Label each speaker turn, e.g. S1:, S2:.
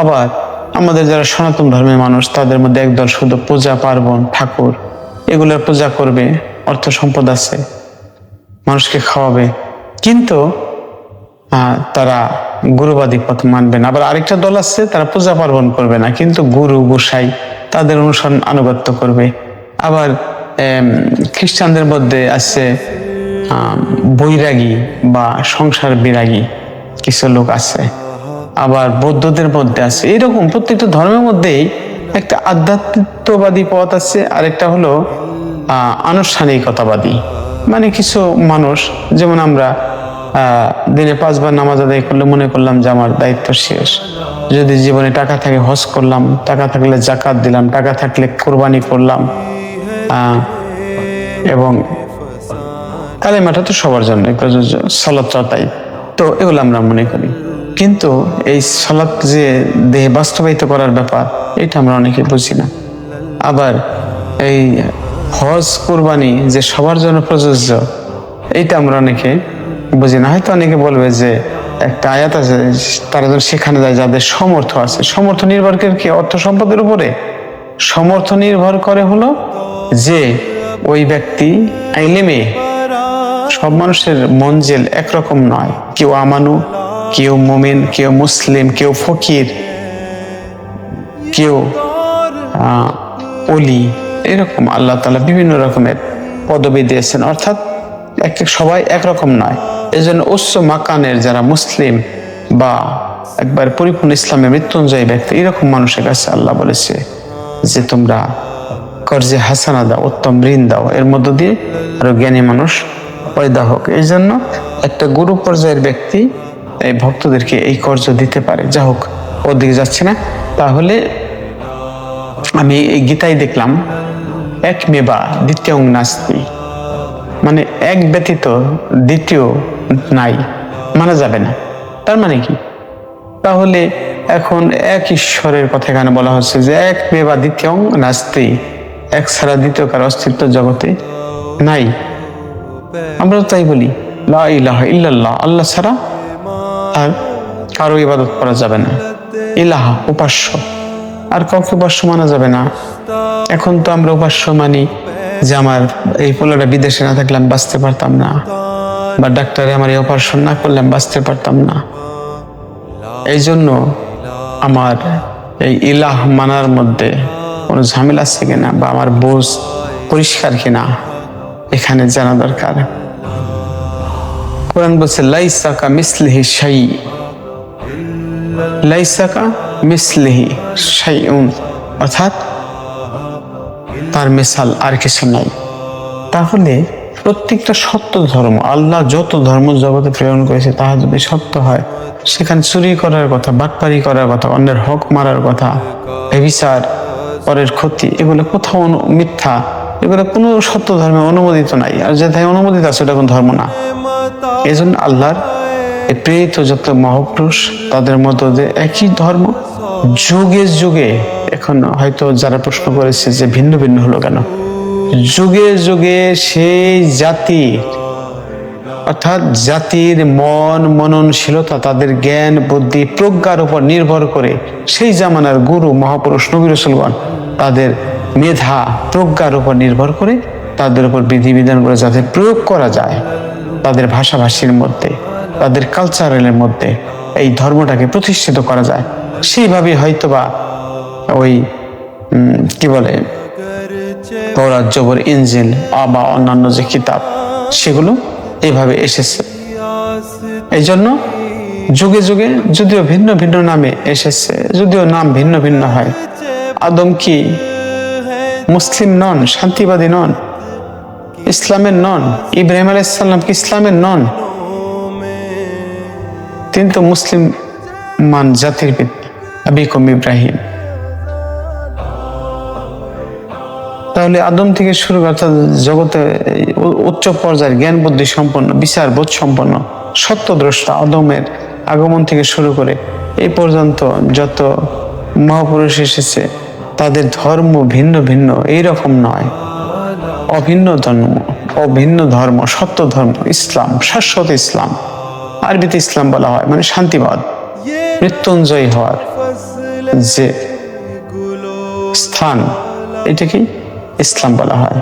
S1: আবার আমাদের যারা সনাতন ধর্মের মানুষ, তাদের মধ্যে একদল শুধু পূজা পার্বণ, ঠাকুর, এগুলোর পূজা করবে, অর্থ সম্পদ আছে, মানুষকে খাওয়াবে। কিন্তু তারা গুরুবাদী পথ মানবে না। আবার আরেকটা দল আছে, তারা পূজা পার্বণ করবে না, কিন্তু গুরু, গোসাই, তাদের অনুসরণ আনুগত্য করবে। আবার খ্রিস্টানদের মধ্যে আছে বৈরাগী বা সংসার বিরাগী কিছু লোক আছে। আবার বৌদ্ধদের মধ্যে আছে। এরকম প্রত্যেকটা ধর্মের মধ্যেই একটা আধ্যাত্মিকবাদী পথ আছে, আরেকটা হলো আনুষ্ঠানিকতাবাদী। মানে কিছু মানুষ, যেমন আমরা দিনে পাঁচবার নামাজ আদায় করলে মনে করলাম যে আমার দায়িত্ব শেষ। যদি জীবনে টাকা থাকে হজ করলাম, টাকা থাকলে জাকাত দিলাম, টাকা থাকলে কোরবানি করলাম এবং কালেমাটা তো সবার জন্য প্রযোজ্য সলাৎ তাই। তো এগুলো আমরা মনে করি। কিন্তু এই সলাৎ যে দেহে বাস্তবায়িত করার ব্যাপার, এটা আমরা অনেকে বুঝি না। আবার এই হজ, কোরবানি যে সবার জন্য প্রযোজ্য এইটা আমরা অনেকে বুঝি না। হয়তো অনেকে বলবে যে একটা আয়াত আছে, তারা যেন সেখানে যায়, যাদের সমর্থ আছে। সমর্থ নির্ভর করে কি? অর্থ সম্পদের উপরে। সমর্থ নির্ভর করে হলো যে ওই ব্যক্তি আইলেমে, সব মানুষের মঞ্জিল একরকম নয়। কেউ আমানু কেউ মুমিন, কেউ মুসলিম, কেউ ফকির, কেউ অলি এরকম আল্লাহ তালা বিভিন্ন রকমের পদবি দিয়েছেন। অর্থাৎ এক এক সবাই একরকম নয়। এই জন্য উচ্চ মাকানের যারা মুসলিম বা একবার পরিপূর্ণ ইসলামে মৃত্যুঞ্জয়ী ব্যক্তি, এরকম মানুষের কাছে আল্লাহ বলেছে যে তোমরা কর্জে হাসানা দাও, উত্তম ঋণ দাও। এর মধ্য দিয়ে আরও জ্ঞানী মানুষ পয়দা হোক। এই জন্য একটা গুরু পর্যায়ের ব্যক্তি এই ভক্তদেরকে এই কর্জ দিতে পারে। যা হোক, ওর দিকে যাচ্ছে না। তাহলে আমি এই গীতায় দেখলাম এক মেবা দ্বিতীয় নাস্তি। মানে এক ব্যতীত দ্বিতীয় নাই, মানা যাবে না। তার মানে কি? তাহলে এখন এক ঈশ্বরের কথা এখানে বলা হচ্ছে যে এক মেবা দ্বিতীয় নাস্তি, এক ছাড়া দ্বিতীয় কার অস্তিত্ব জগতে নাই। আমরা তাই বলি, লা ইলাহা ইল্লাল্লাহ, আল্লাহ ছাড়া আর কারও ইবাদত করা যাবে না। ইলাহা, উপাস্য। আর কাউকে উপাস্য মানা যাবে না। এখন তো আমরা উপাস্য মানি যে আমার এই পোলাটা বিদেশে না থাকলে আমি বাঁচতে পারতাম না। বা ডাক্তারে আমার এই অপারেশন না করলে আমি বাঁচতে পারতাম না। এই জন্য আমার এই ইলাহ মানার মধ্যে কোনো ঝামেলা আছে কিনা বা আমার বোঝ পরিষ্কার কিনা, এখানে জানা দরকার। কোরআন বলছে, লাইসাকা মিসলিহি শাই, লাইসাকা মিসলিহি শাইউন। অর্থাৎ তার মিসাল আর কিছু নাই। তাহলে প্রত্যেকটা সত্য ধর্ম, আল্লাহ যত ধর্ম জগতে প্রেরণ করেছে তাহা যদি সত্য হয়, সেখানে চুরি করার কথা, বাটপারি করার কথা, অন্যের হক মারার কথা বিচার পরের ক্ষতি, এগুলো কোথাও মিথ্যা। এগুলো কোনো সত্য ধর্মে অনুমোদিত নাই। আর যেটাই অনুমোদিত আছে, ওটা কোনো ধর্ম না। এই জন্য আল্লাহর প্রেরিত যত মহাপুরুষ, তাদের মধ্যে যে একই ধর্ম যুগে যুগে এখন হয়তো যারা প্রশ্ন করেছে যে ভিন্ন ভিন্ন হলো কেন? যুগে যুগে সেই জাতি, অর্থাৎ জাতির মন, মননশীলতা, তাদের জ্ঞান, বুদ্ধি, প্রজ্ঞার উপর নির্ভর করে সেই জামানার গুরু, মহাপুরুষ নবী রসুলগণ তাদের মেধা, প্রজ্ঞার উপর নির্ভর করে তাদের উপর বিধিবিধানগুলো যাতে প্রয়োগ করা যায় তাদের ভাষাভাষীর মধ্যে, তাদের কালচারালের মধ্যে এই ধর্মটাকে প্রতিষ্ঠিত করা যায়। সেইভাবে হয়তোবা ওই কি বলে তৌরাত জবর বা অন্যান্য যে কিতাব, সেগুলো এইভাবে এসেছে। এই জন্য যুগে যুগে যদিও ভিন্ন ভিন্ন নামে এসেছে, যদিও নাম ভিন্ন ভিন্ন হয়, আদম কি মুসলিম নন, শান্তিবাদী নন, ইসলামের নন, ইব্রাহিম আলাইসাল্লাম ইসলামের নন? তিনি তো মুসলিম মান জাতির আবিকম ইব্রাহিম। তাহলে আদম থেকে শুরু অর্থাৎ জগতে উচ্চ পর্যায়ের জ্ঞান বুদ্ধি সম্পন্ন, বিচার বোধ সম্পন্ন, সত্যদ্রষ্টা আদমের আগমন থেকে শুরু করে এই পর্যন্ত যত মহাপুরুষ এসেছে তাদের ধর্ম ভিন্ন ভিন্ন, এইরকম নয়। অভিন্ন ধর্ম অভিন্ন ধর্ম, সত্য ধর্ম, ইসলাম, শাশ্বত ইসলাম। আরবিতে ইসলাম বলা হয় মানে শান্তিবাদ, মৃত্যুঞ্জয়ী হওয়ার যে স্থান, এটাকেই ইসলাম বলা হয়।